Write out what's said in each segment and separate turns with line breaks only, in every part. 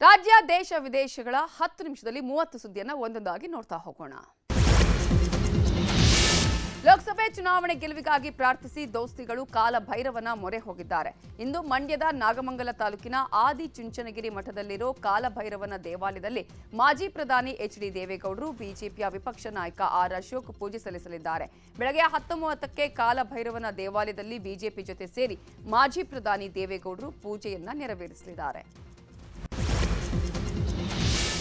ರಾಜ್ಯ, ದೇಶ, ವಿದೇಶಗಳ ಹತ್ತು ನಿಮಿಷದಲ್ಲಿ ಮೂವತ್ತು ಸುದ್ದಿಯನ್ನು ಒಂದೊಂದಾಗಿ ನೋಡ್ತಾ ಹೋಗೋಣ. ಲೋಕಸಭೆ ಚುನಾವಣೆ ಗೆಲುವಿಗಾಗಿ ಪ್ರಾರ್ಥಿಸಿ ದೋಸ್ತಿಗಳು ಕಾಲ ಭೈರವನ ಮೊರೆ ಹೋಗಿದ್ದಾರೆ. ಇಂದು ಮಂಡ್ಯದ ನಾಗಮಂಗಲ ತಾಲೂಕಿನ ಆದಿ ಚುಂಚನಗಿರಿ ಮಠದಲ್ಲಿರೋ ಕಾಲಭೈರವನ ದೇವಾಲಯದಲ್ಲಿ ಮಾಜಿ ಪ್ರಧಾನಿ ಎಚ್ ಡಿ ದೇವೇಗೌಡರು ಬಿಜೆಪಿಯ ವಿಪಕ್ಷ ನಾಯಕ ಆರ್ ಅಶೋಕ್ ಪೂಜೆ ಸಲ್ಲಿಸಲಿದ್ದಾರೆ. ಬೆಳಗ್ಗೆ ಹತ್ತು ಮೂವತ್ತಕ್ಕೆ ಕಾಲಭೈರವನ ದೇವಾಲಯದಲ್ಲಿ ಬಿಜೆಪಿ ಜೊತೆ ಸೇರಿ ಮಾಜಿ ಪ್ರಧಾನಿ ದೇವೇಗೌಡರು ಪೂಜೆಯನ್ನ ನೆರವೇರಿಸಲಿದ್ದಾರೆ.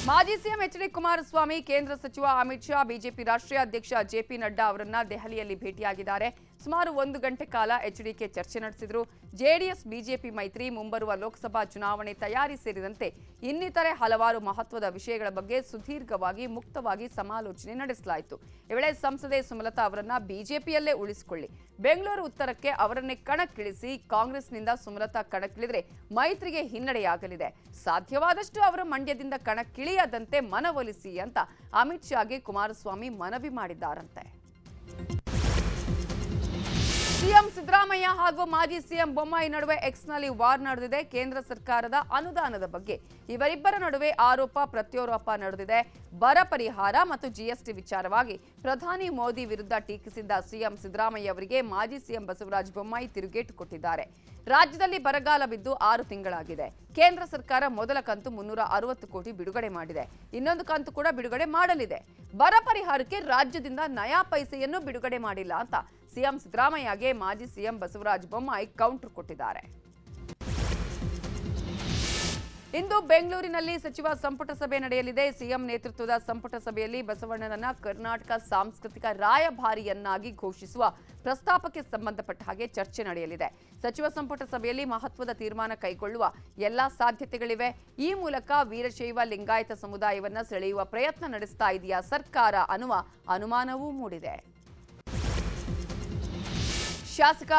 ಮಾಜಿ ಸಿಎಂ ಎಚ್ ಡಿ ಕುಮಾರಸ್ವಾಮಿ, ಕೇಂದ್ರ ಸಚಿವ ಅಮಿತ್ ಶಾ, ಬಿಜೆಪಿ ರಾಷ್ಟ್ರೀಯ ಅಧ್ಯಕ್ಷ ಜೆಪಿ ನಡ್ಡಾ ಅವರನ್ನ ದೆಹಲಿಯಲ್ಲಿ ಭೇಟಿಯಾಗಿದ್ದಾರೆ. ಸುಮಾರು ಒಂದು ಗಂಟೆ ಕಾಲ ಎಚ್ಡಿಕೆ ಚರ್ಚೆ ನಡೆಸಿದ್ರು. ಜೆಡಿಎಸ್ ಬಿಜೆಪಿ ಮೈತ್ರಿ ಮುಂಬರುವ ಲೋಕಸಭಾ ಚುನಾವಣೆ ತಯಾರಿ ಸೇರಿದಂತೆ ಇನ್ನಿತರೆ ಹಲವಾರು ಮಹತ್ವದ ವಿಷಯಗಳ ಬಗ್ಗೆ ಸುದೀರ್ಘವಾಗಿ ಮುಕ್ತವಾಗಿ ಸಮಾಲೋಚನೆ ನಡೆಸಲಾಯಿತು. ಈ ವೇಳೆ ಸಂಸದೆ ಸುಮಲತಾ ಅವರನ್ನ ಬಿಜೆಪಿಯಲ್ಲೇ ಉಳಿಸಿಕೊಳ್ಳಿ. ಬೆಂಗಳೂರು ಉತ್ತರಕ್ಕೆ ಅವರನ್ನೇ ಕಣಕ್ಕಿಳಿಸಿ ಕಾಂಗ್ರೆಸ್ನಿಂದ ಸುಮಲತಾ ಕಣಕ್ಕಿಳಿದ್ರೆ ಮೈತ್ರಿಗೆ ಹಿನ್ನಡೆಯಾಗಲಿದೆ. ಸಾಧ್ಯವಾದಷ್ಟು ಅವರು ಮಂಡ್ಯದಿಂದ ಕಣಕ್ಕಿಳಿಯದಂತೆ ಮನವೊಲಿಸಿ ಅಂತ ಅಮಿತ್ ಶಾಗೆ ಕುಮಾರಸ್ವಾಮಿ ಮನವಿ ಮಾಡಿದ್ದಾರಂತೆ. ಸಿಎಂ ಸಿದ್ದರಾಮಯ್ಯ ಹಾಗೂ ಮಾಜಿ ಸಿಎಂ ಬೊಮ್ಮಾಯಿ ನಡುವೆ ಎಕ್ಸ್ನಲ್ಲಿ ವಾರ್ ನಡೆದಿದೆ. ಕೇಂದ್ರ ಸರ್ಕಾರದ ಅನುದಾನದ ಬಗ್ಗೆ ಇವರಿಬ್ಬರ ನಡುವೆ ಆರೋಪ, ಪ್ರತ್ಯಾರೋಪ ನಡೆದಿದೆ. ಬರ ಪರಿಹಾರ ಮತ್ತು ಜಿಎಸ್ಟಿ ವಿಚಾರವಾಗಿ ಪ್ರಧಾನಿ ಮೋದಿ ವಿರುದ್ಧ ಟೀಕಿಸಿದ್ದ ಸಿಎಂ ಸಿದ್ದರಾಮಯ್ಯ ಅವರಿಗೆ ಮಾಜಿ ಸಿಎಂ ಬಸವರಾಜ ಬೊಮ್ಮಾಯಿ ತಿರುಗೇಟು ಕೊಟ್ಟಿದ್ದಾರೆ. ರಾಜ್ಯದಲ್ಲಿ ಬರಗಾಲ ಬಿದ್ದು ಆರು ತಿಂಗಳಾಗಿದೆ. ಕೇಂದ್ರ ಸರ್ಕಾರ ಮೊದಲ ಕಂತು ಮುನ್ನೂರ ಅರವತ್ತು ಕೋಟಿ ಬಿಡುಗಡೆ ಮಾಡಿದೆ. ಇನ್ನೊಂದು ಕಂತು ಕೂಡ ಬಿಡುಗಡೆ ಮಾಡಲಿದೆ. ಬರ ಪರಿಹಾರಕ್ಕೆ ರಾಜ್ಯದಿಂದ ನಯಾ ಪೈಸೆಯನ್ನು ಬಿಡುಗಡೆ ಮಾಡಿಲ್ಲ ಅಂತ ಸಿಎಂ ಸಿದ್ದರಾಮಯ್ಯಗೆ ಮಾಜಿ ಸಿಎಂ ಬಸವರಾಜ ಬೊಮ್ಮಾಯಿ ಕೌಂಟರ್ ಕೊಟ್ಟಿದ್ದಾರೆ. ಇಂದು ಬೆಂಗಳೂರಿನಲ್ಲಿ ಸಚಿವ ಸಂಪುಟ ಸಭೆ ನಡೆಯಲಿದೆ. ಸಿಎಂ ನೇತೃತ್ವದ ಸಂಪುಟ ಸಭೆಯಲ್ಲಿ ಬಸವಣ್ಣನನ್ನ ಕರ್ನಾಟಕ ಸಾಂಸ್ಕೃತಿಕ ರಾಯಭಾರಿಯನ್ನಾಗಿ ಘೋಷಿಸುವ ಪ್ರಸ್ತಾಪಕ್ಕೆ ಸಂಬಂಧಪಟ್ಟ ಹಾಗೆ ಚರ್ಚೆ ನಡೆಯಲಿದೆ. ಸಚಿವ ಸಂಪುಟ ಸಭೆಯಲ್ಲಿ ಮಹತ್ವದ ತೀರ್ಮಾನ ಕೈಗೊಳ್ಳುವ ಎಲ್ಲಾ ಸಾಧ್ಯತೆಗಳಿವೆ. ಈ ಮೂಲಕ ವೀರಶೈವ ಲಿಂಗಾಯತ ಸಮುದಾಯವನ್ನು ಸೆಳೆಯುವ ಪ್ರಯತ್ನ ನಡೆಸ್ತಾ ಇದೆಯಾ ಸರ್ಕಾರ ಅನ್ನುವ ಅನುಮಾನವೂ ಮೂಡಿದೆ. ಶಾಸಕ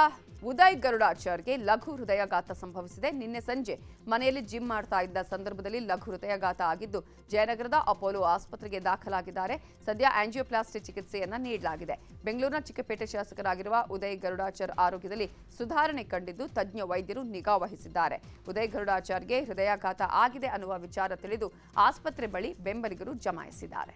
ಉದಯ್ ಗರುಡಾಚಾರ್ಗೆ ಲಘು ಹೃದಯಾಘಾತ ಸಂಭವಿಸಿದೆ. ನಿನ್ನೆ ಸಂಜೆ ಮನೆಯಲ್ಲಿ ಜಿಮ್ ಮಾಡ್ತಾ ಇದ್ದ ಸಂದರ್ಭದಲ್ಲಿ ಲಘು ಹೃದಯಾಘಾತ ಆಗಿದ್ದು ಜಯನಗರದ ಅಪೋಲೋ ಆಸ್ಪತ್ರೆಗೆ ದಾಖಲಾಗಿದ್ದಾರೆ. ಸದ್ಯ ಆಂಜಿಯೋಪ್ಲಾಸ್ಟಿ ಚಿಕಿತ್ಸೆಯನ್ನ ನೀಡಲಾಗಿದೆ. ಬೆಂಗಳೂರಿನ ಚಿಕ್ಕಪೇಟೆ ಶಾಸಕರಾಗಿರುವ ಉದಯ್ ಗರುಡಾಚಾರ್ ಆರೋಗ್ಯದಲ್ಲಿ ಸುಧಾರಣೆ ಕಂಡಿದ್ದು ತಜ್ಞ ವೈದ್ಯರು ನಿಗಾ ವಹಿಸಿದ್ದಾರೆ. ಉದಯ್ ಗರುಡಾಚಾರ್ಗೆ ಹೃದಯಾಘಾತ ಆಗಿದೆ ಅನ್ನುವ ವಿಚಾರ ತಿಳಿದು ಆಸ್ಪತ್ರೆ ಬಳಿ ಬೆಂಬಲಿಗರು ಜಮಾಯಿಸಿದ್ದಾರೆ.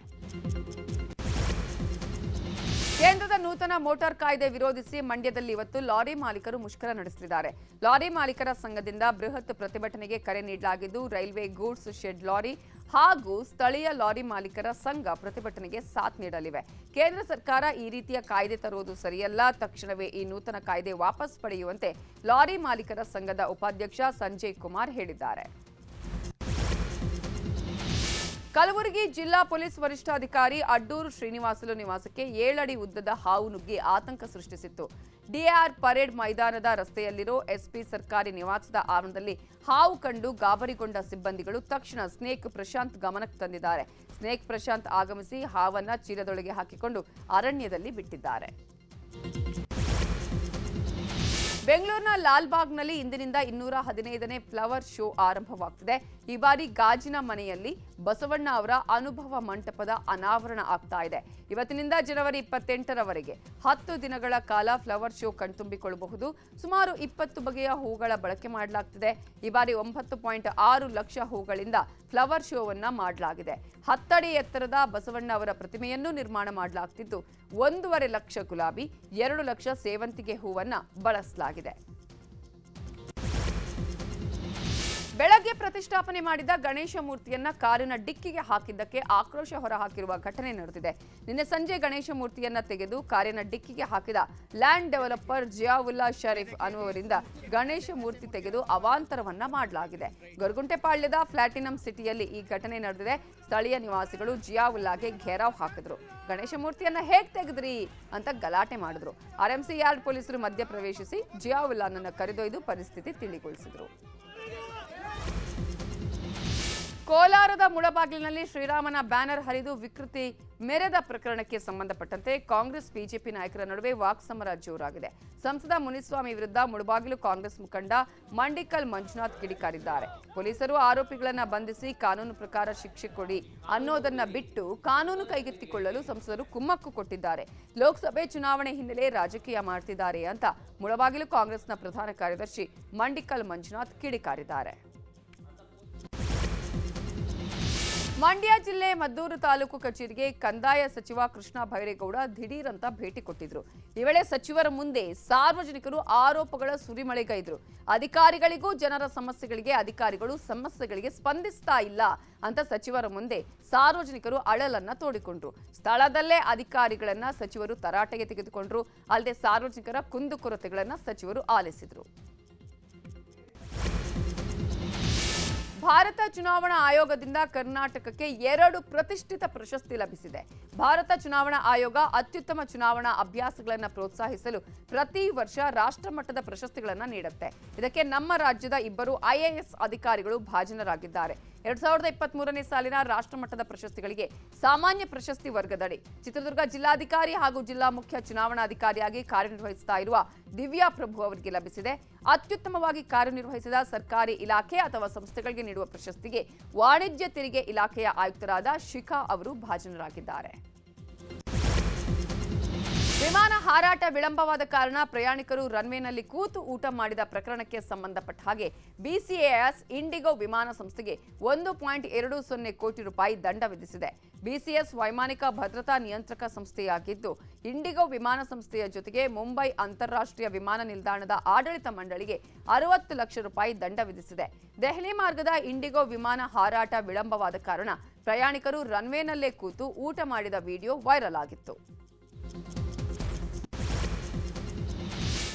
ಕೇಂದ್ರದ ನೂತನ ಮೋಟಾರ್ ಕಾಯ್ದೆ ವಿರೋಧಿಸಿ ಮಂಡ್ಯದಲ್ಲಿ ಇವತ್ತು ಲಾರಿ ಮಾಲೀಕರು ಮುಷ್ಕರ ನಡೆಸಲಿದ್ದಾರೆ. ಲಾರಿ ಮಾಲೀಕರ ಸಂಘದಿಂದ ಬೃಹತ್ ಪ್ರತಿಭಟನೆಗೆ ಕರೆ ನೀಡಲಾಗಿದ್ದು, ರೈಲ್ವೆ ಗೂಡ್ಸ್ ಶೆಡ್ ಲಾರಿ ಹಾಗೂ ಸ್ಥಳೀಯ ಲಾರಿ ಮಾಲೀಕರ ಸಂಘ ಪ್ರತಿಭಟನೆಗೆ ಸಾಥ್ ನೀಡಲಿವೆ. ಕೇಂದ್ರ ಸರ್ಕಾರ ಈ ರೀತಿಯ ಕಾಯ್ದೆ ತರುವುದು ಸರಿಯಲ್ಲ. ತಕ್ಷಣವೇ ಈ ನೂತನ ಕಾಯ್ದೆ ವಾಪಸ್ ಪಡೆಯುವಂತೆ ಲಾರಿ ಮಾಲೀಕರ ಸಂಘದ ಉಪಾಧ್ಯಕ್ಷ ಸಂಜಯ್ ಕುಮಾರ್ ಹೇಳಿದ್ದಾರೆ. ಕಲಬುರಗಿ ಜಿಲ್ಲಾ ಪೊಲೀಸ್ ವರಿಷ್ಠಾಧಿಕಾರಿ ಅಡ್ಡೂರು ಶ್ರೀನಿವಾಸಲು ನಿವಾಸಕ್ಕೆ ಏಳಡಿ ಉದ್ದದ ಹಾವು ನುಗ್ಗಿ ಆತಂಕ ಸೃಷ್ಟಿಸಿತ್ತು. ಡಿಆರ್ ಪರೇಡ್ ಮೈದಾನದ ರಸ್ತೆಯಲ್ಲಿರೋ ಎಸ್ಪಿ ಸರ್ಕಾರಿ ನಿವಾಸದ ಆವರಣದಲ್ಲಿ ಹಾವು ಕಂಡು ಗಾಬರಿಗೊಂಡ ಸಿಬ್ಬಂದಿಗಳು ತಕ್ಷಣ ಸ್ನೇಕ್ ಪ್ರಶಾಂತ್ ಗಮನಕ್ಕೆ ತಂದಿದ್ದಾರೆ. ಸ್ನೇಕ್ ಪ್ರಶಾಂತ್ ಆಗಮಿಸಿ ಹಾವನ್ನ ಚೀಲದೊಳಗೆ ಹಾಕಿಕೊಂಡು ಅರಣ್ಯದಲ್ಲಿ ಬಿಟ್ಟಿದ್ದಾರೆ. ಬೆಂಗಳೂರಿನ ಲಾಲ್ಬಾಗ್ನಲ್ಲಿ ಇಂದಿನಿಂದ ಇನ್ನೂರ ಹದಿನೈದನೇ ಫ್ಲವರ್ ಶೋ ಆರಂಭವಾಗ್ತಿದೆ. ಈ ಬಾರಿ ಗಾಜಿನ ಮನೆಯಲ್ಲಿ ಬಸವಣ್ಣ ಅವರ ಅನುಭವ ಮಂಟಪದ ಅನಾವರಣ ಆಗ್ತಾ ಇದೆ. ಇವತ್ತಿನಿಂದ ಜನವರಿ ಇಪ್ಪತ್ತೆಂಟರವರೆಗೆ ಹತ್ತು ದಿನಗಳ ಕಾಲ ಫ್ಲವರ್ ಶೋ ಕಣ್ತುಂಬಿಕೊಳ್ಳಬಹುದು. ಸುಮಾರು ಇಪ್ಪತ್ತು ಬಗೆಯ ಹೂಗಳ ಬಳಕೆ ಮಾಡಲಾಗ್ತಿದೆ. ಈ ಬಾರಿ ಒಂಬತ್ತು ಪಾಯಿಂಟ್ ಆರು ಲಕ್ಷ ಹೂಗಳಿಂದ ಫ್ಲವರ್ ಶೋವನ್ನ ಮಾಡಲಾಗಿದೆ. ಹತ್ತಡಿ ಎತ್ತರದ ಬಸವಣ್ಣ ಅವರ ಪ್ರತಿಮೆಯನ್ನು ನಿರ್ಮಾಣ ಮಾಡಲಾಗ್ತಿದ್ದು ಒಂದೂವರೆ ಲಕ್ಷ ಗುಲಾಬಿ ಎರಡು ಲಕ್ಷ ಸೇವಂತಿಗೆ ಹೂವನ್ನು ಬಳಸಲಾಗಿದೆ. ಬೆಳಗ್ಗೆ ಪ್ರತಿಷ್ಠಾಪನೆ ಮಾಡಿದ ಗಣೇಶ ಮೂರ್ತಿಯನ್ನ ಕಾರಿನ ಡಿಕ್ಕಿಗೆ ಹಾಕಿದ್ದಕ್ಕೆ ಆಕ್ರೋಶ ಹೊರಹಾಕಿರುವ ಘಟನೆ ನಡೆದಿದೆ. ನಿನ್ನೆ ಸಂಜೆ ಗಣೇಶ ಮೂರ್ತಿಯನ್ನ ತೆಗೆದು ಕಾರಿನ ಡಿಕ್ಕಿಗೆ ಹಾಕಿದ ಲ್ಯಾಂಡ್ ಡೆವಲಪರ್ ಜಿಯಾವುಲ್ಲಾ ಶರೀಫ್ ಅನ್ನುವರಿಂದ ಗಣೇಶ ಮೂರ್ತಿ ತೆಗೆದು ಅವಾಂತರವನ್ನ ಮಾಡಲಾಗಿದೆ. ಗೊರಗುಂಟೆಪಾಳ್ಯದ ಪ್ಲಾಟಿನಂ ಸಿಟಿಯಲ್ಲಿ ಈ ಘಟನೆ ನಡೆದಿದೆ. ಸ್ಥಳೀಯ ನಿವಾಸಿಗಳು ಜಿಯಾವುಲ್ಲಾಗೆ ಘೇರಾವ್ ಹಾಕಿದ್ರು. ಗಣೇಶ ಮೂರ್ತಿಯನ್ನ ಹೇಗ್ ತೆಗೆದ್ರಿ ಅಂತ ಗಲಾಟೆ ಮಾಡಿದ್ರು. ಆರ್ಎಂಸಿ ಯಾರ್ಡ್ ಪೊಲೀಸರು ಮಧ್ಯ ಪ್ರವೇಶಿಸಿ ಜಿಯಾವುಲ್ಲಾನನ್ನ ಕರೆದೊಯ್ದು ಪರಿಸ್ಥಿತಿ ತಿಳಿಗೊಳಿಸಿದ್ರು. ಕೋಲಾರದ ಮುಳಬಾಗಿಲಿನಲ್ಲಿ ಶ್ರೀರಾಮನ ಬ್ಯಾನರ್ ಹರಿದು ವಿಕೃತಿ ಮೆರೆದ ಪ್ರಕರಣಕ್ಕೆ ಸಂಬಂಧಪಟ್ಟಂತೆ ಕಾಂಗ್ರೆಸ್, ಬಿಜೆಪಿ ನಾಯಕರ ನಡುವೆ ವಾಕ್ಸಮರ ಜೋರಾಗಿದೆ. ಸಂಸದ ಮುನಿಸ್ವಾಮಿ ವಿರುದ್ಧ ಮುಳಬಾಗಿಲು ಕಾಂಗ್ರೆಸ್ ಮುಖಂಡ ಮಂಡಿಕಲ್ ಮಂಜುನಾಥ್ ಕಿಡಿಕಾರಿದ್ದಾರೆ. ಪೊಲೀಸರು ಆರೋಪಿಗಳನ್ನು ಬಂಧಿಸಿ ಕಾನೂನು ಪ್ರಕಾರ ಶಿಕ್ಷೆ ಕೊಡಿ ಅನ್ನೋದನ್ನ ಬಿಟ್ಟು ಕಾನೂನು ಕೈಗೆತ್ತಿಕೊಳ್ಳಲು ಸಂಸದರು ಕುಮ್ಮಕ್ಕು ಕೊಟ್ಟಿದ್ದಾರೆ. ಲೋಕಸಭೆ ಚುನಾವಣೆ ಹಿನ್ನೆಲೆ ರಾಜಕೀಯ ಮಾಡ್ತಿದ್ದಾರೆ ಅಂತ ಮುಳಬಾಗಿಲು ಕಾಂಗ್ರೆಸ್ನ ಪ್ರಧಾನ ಕಾರ್ಯದರ್ಶಿ ಮಂಡಿಕಲ್ ಮಂಜುನಾಥ್ ಕಿಡಿಕಾರಿದ್ದಾರೆ. ಮಂಡ್ಯ ಜಿಲ್ಲೆ ಮದ್ದೂರು ತಾಲೂಕು ಕಚೇರಿಗೆ ಕಂದಾಯ ಸಚಿವ ಕೃಷ್ಣ ಭೈರೇಗೌಡ ದಿಢೀರ್ ಅಂತ ಭೇಟಿ ಕೊಟ್ಟಿದ್ರು. ಈ ವೇಳೆ ಸಚಿವರ ಮುಂದೆ ಸಾರ್ವಜನಿಕರು ಆರೋಪಗಳ ಸುರಿಮಳೆಗೈದ್ರು. ಅಧಿಕಾರಿಗಳಿಗೂ ಜನರ ಸಮಸ್ಯೆಗಳಿಗೆ ಅಧಿಕಾರಿಗಳು ಸಮಸ್ಯೆಗಳಿಗೆ ಸ್ಪಂದಿಸ್ತಾ ಇಲ್ಲ ಅಂತ ಸಚಿವರ ಮುಂದೆ ಸಾರ್ವಜನಿಕರು ಅಳಲನ್ನ ತೋಡಿಕೊಂಡ್ರು. ಸ್ಥಳದಲ್ಲೇ ಅಧಿಕಾರಿಗಳನ್ನ ಸಚಿವರು ತರಾಟೆಗೆ ತೆಗೆದುಕೊಂಡ್ರು. ಅಲ್ಲದೆ ಸಾರ್ವಜನಿಕರ ಕುಂದುಕೊರತೆಗಳನ್ನ ಸಚಿವರು ಆಲಿಸಿದ್ರು. ಭಾರತ ಚುನಾವಣಾ ಆಯೋಗದಿಂದ ಕರ್ನಾಟಕಕ್ಕೆ ಎರಡು ಪ್ರತಿಷ್ಠಿತ ಪ್ರಶಸ್ತಿ ಲಭಿಸಿದೆ. ಭಾರತ ಚುನಾವಣಾ ಆಯೋಗ ಅತ್ಯುತ್ತಮ ಚುನಾವಣಾ ಅಭ್ಯಾಸಗಳನ್ನು ಪ್ರೋತ್ಸಾಹಿಸಲು ಪ್ರತಿ ವರ್ಷ ರಾಷ್ಟ್ರಮಟ್ಟದ ಪ್ರಶಸ್ತಿಗಳನ್ನು ನೀಡುತ್ತೆ. ಇದಕ್ಕೆ ನಮ್ಮ ರಾಜ್ಯದ ಇಬ್ಬರು ಐಎಎಸ್ ಅಧಿಕಾರಿಗಳು ಭಾಜನರಾಗಿದ್ದಾರೆ. ಎರಡ್ ಸಾವಿರದ ಇಪ್ಪತ್ತ್ ಮೂರನೇ ಸಾಲಿನ ರಾಷ್ಟ್ರಮಟ್ಟದ ಪ್ರಶಸ್ತಿಗಳಿಗೆ ಸಾಮಾನ್ಯ ಪ್ರಶಸ್ತಿ ವರ್ಗದಡಿ ಚಿತ್ರದುರ್ಗ ಜಿಲ್ಲಾಧಿಕಾರಿ ಹಾಗೂ ಜಿಲ್ಲಾ ಮುಖ್ಯ ಚುನಾವಣಾಧಿಕಾರಿಯಾಗಿ ಕಾರ್ಯನಿರ್ವಹಿಸುತ್ತಾ ಇರುವ ದಿವ್ಯಾ ಪ್ರಭು ಅವರಿಗೆ ಲಭಿಸಿದೆ. ಅತ್ಯುತ್ತಮವಾಗಿ ಕಾರ್ಯನಿರ್ವಹಿಸಿದ ಸರ್ಕಾರಿ ಇಲಾಖೆ ಅಥವಾ ಸಂಸ್ಥೆಗಳಿಗೆ ನೀಡುವ ಪ್ರಶಸ್ತಿಗೆ ವಾಣಿಜ್ಯ ತೆರಿಗೆ ಇಲಾಖೆಯ ಆಯುಕ್ತರಾದ ಶಿಖಾ ಅವರು ಭಾಜನರಾಗಿದ್ದಾರೆ. ವಿಮಾನ ಹಾರಾಟ ವಿಳಂಬವಾದ ಕಾರಣ ಪ್ರಯಾಣಿಕರು ರನ್ವೇನಲ್ಲಿ ಕೂತು ಊಟ ಮಾಡಿದ ಪ್ರಕರಣಕ್ಕೆ ಸಂಬಂಧಪಟ್ಟ ಹಾಗೆ ಬಿಸಿಎಎಸ್ ಇಂಡಿಗೋ ವಿಮಾನ ಸಂಸ್ಥೆಗೆ ಒಂದು ಪಾಯಿಂಟ್ ಎರಡು ಸೊನ್ನೆ ಕೋಟಿ ರೂಪಾಯಿ ದಂಡ ವಿಧಿಸಿದೆ. ಬಿಸಿಎಸ್ ವೈಮಾನಿಕ ಭದ್ರತಾ ನಿಯಂತ್ರಕ ಸಂಸ್ಥೆಯಾಗಿದ್ದು, ಇಂಡಿಗೋ ವಿಮಾನ ಸಂಸ್ಥೆಯ ಜೊತೆಗೆ ಮುಂಬೈ ಅಂತಾರಾಷ್ಟ್ರೀಯ ವಿಮಾನ ನಿಲ್ದಾಣದ ಆಡಳಿತ ಮಂಡಳಿಗೆ ಅರವತ್ತು ಲಕ್ಷ ರೂಪಾಯಿ ದಂಡ ವಿಧಿಸಿದೆ. ದೆಹಲಿ ಮಾರ್ಗದ ಇಂಡಿಗೋ ವಿಮಾನ ಹಾರಾಟ ವಿಳಂಬವಾದ ಕಾರಣ ಪ್ರಯಾಣಿಕರು ರನ್ವೇನಲ್ಲೇ ಕೂತು ಊಟ ಮಾಡಿದ ವಿಡಿಯೋ ವೈರಲ್ ಆಗಿತ್ತು.